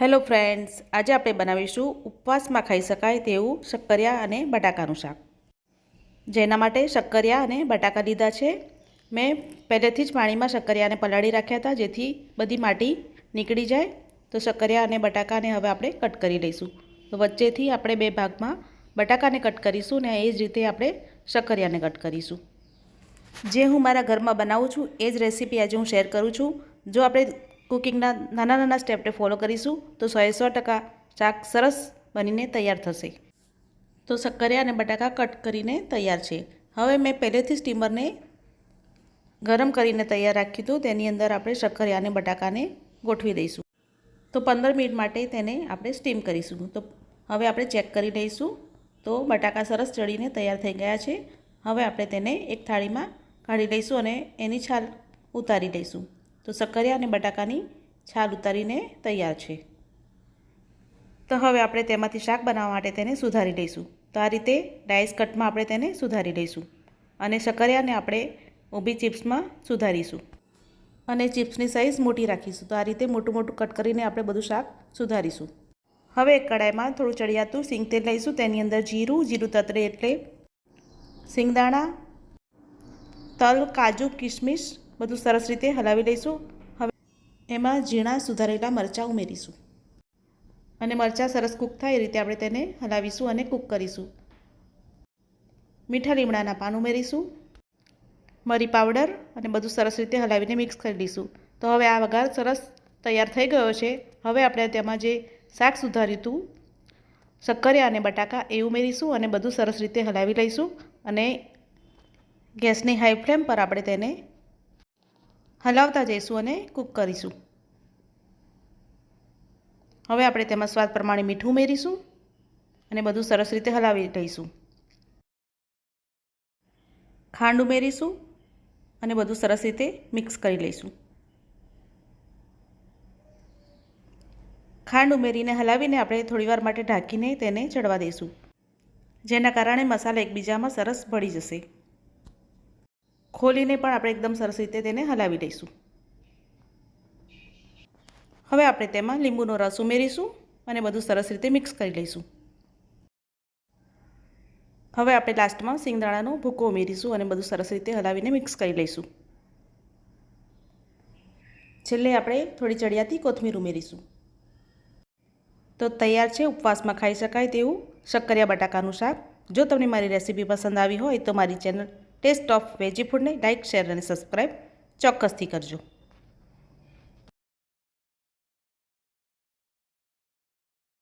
Hello friends, આજે આપણે બનાવીશું ઉપવાસમાં ખાઈ શકાય તેવું શક્કરિયા અને બટાકાનું શાક. જેના માટે શક્કરિયા અને બટાકા લીધા છે. મેં પહેલેથી જ પાણીમાં શક્કરિયાને પલાળી રાખ્યા હતા, જેથી બધી માટી નીકળી જાય. તો શક્કરિયા અને બટાકાને હવે આપણે કટ કરી લઈશું. તો વચ્ચેથી આપણે બે ભાગમાં બટાકાને કટ કરીશું ને એ જ રીતે આપણે શક્કરિયાને કટ કરીશું. જે હું મારા ઘરમાં બનાવું છું, એ જ રેસીપી આજે હું શેર કરું છું. જો આપણે કુકિંગના નાના નાના સ્ટેપને ફોલો કરીશું તો સોએ સો ટકા શાક સરસ બનીને તૈયાર થશે. તો શક્કરિયા અને બટાકા કટ કરીને તૈયાર છે. હવે મેં પહેલેથી સ્ટીમરને ગરમ કરીને તૈયાર રાખ્યું હતું તેની અંદર આપણે શક્કરિયા અને બટાકાને ગોઠવી દઈશું. તો પંદર મિનિટ માટે તેને આપણે સ્ટીમ કરીશું. તો હવે આપણે ચેક કરી લઈશું. તો બટાકા સરસ ચડીને તૈયાર થઈ ગયા છે. હવે આપણે તેને એક થાળીમાં કાઢી લઈશું અને એની છાલ ઉતારી લઈશું. તો શક્કરિયા અને બટાકાની છાલ ઉતારીને તૈયાર છે. તો હવે આપણે તેમાંથી શાક બનાવવા માટે તેને સુધારી લઈશું. તો આ રીતે ડાઈસ કટમાં આપણે તેને સુધારી લઈશું અને શક્કરિયાને આપણે ઊભી ચિપ્સમાં સુધારીશું અને ચિપ્સની સાઇઝ મોટી રાખીશું. તો આ રીતે મોટું મોટું કટ કરીને આપણે બધું શાક સુધારીશું. હવે એક કડાઈમાં થોડું ચડિયાતું સિંગ તેલ લઈશું. તેની અંદર જીરું જીરું તતરે એટલે સિંગદાણા, તલ, કાજુ કિશમિશ બધું સરસ રીતે હલાવી લઈશું. હવે એમાં ઝીણા સુધારેલા મરચાં ઉમેરીશું. અને મરચાં સરસ કૂક થાય એ રીતે આપણે તેને હલાવીશું અને કૂક કરીશું. મીઠા લીમડાના પાન ઉમેરીશું. મરી પાવડર અને બધું સરસ રીતે હલાવીને મિક્સ કરી દઈશું તો હવે આ વઘાર સરસ તૈયાર થઈ ગયો છે. હવે આપણે તેમાં જે શાક સુધાર્યું હતું શક્કરિયા અને બટાકા એ ઉમેરીશું અને બધું સરસ રીતે હલાવી લઈશું. અને ગેસની હાઈ ફ્લેમ પર આપણે તેને હલાવતા જઈશું અને કૂક કરીશું. હવે આપણે તેમાં સ્વાદ પ્રમાણે મીઠું ઉમેરીશું અને બધું સરસ રીતે હલાવી લઈશું. ખાંડ ઉમેરીશું અને બધું સરસ રીતે મિક્સ કરી લઈશું. ખાંડ ઉમેરીને હલાવીને આપણે થોડીવાર માટે ઢાંકીને તેને ચડવા દઈશું. જેના કારણે મસાલા એકબીજામાં સરસ ભળી જશે. ખોલીને પણ આપણે એકદમ સરસ રીતે તેને હલાવી લઈશું. હવે આપણે તેમાં લીંબુનો રસ ઉમેરીશું અને બધું સરસ રીતે મિક્સ કરી લઈશું. હવે આપણે લાસ્ટમાં સિંગદાણાનો ભૂકો ઉમેરીશું અને બધું સરસ રીતે હલાવીને મિક્સ કરી લઈશું. છેલ્લે આપણે થોડી ચડિયાતી કોથમીર ઉમેરીશું. તો તૈયાર છે ઉપવાસમાં ખાઈ શકાય તેવું શક્કરિયા બટાકાનું શાક. જો તમને મારી રેસીપી પસંદ આવી હોય તો મારી ચેનલ ટેસ્ટ ઓફ વેજી ફૂડને લાઇક શેર અને સબસ્ક્રાઈબ ચોક્કસથી કરજો.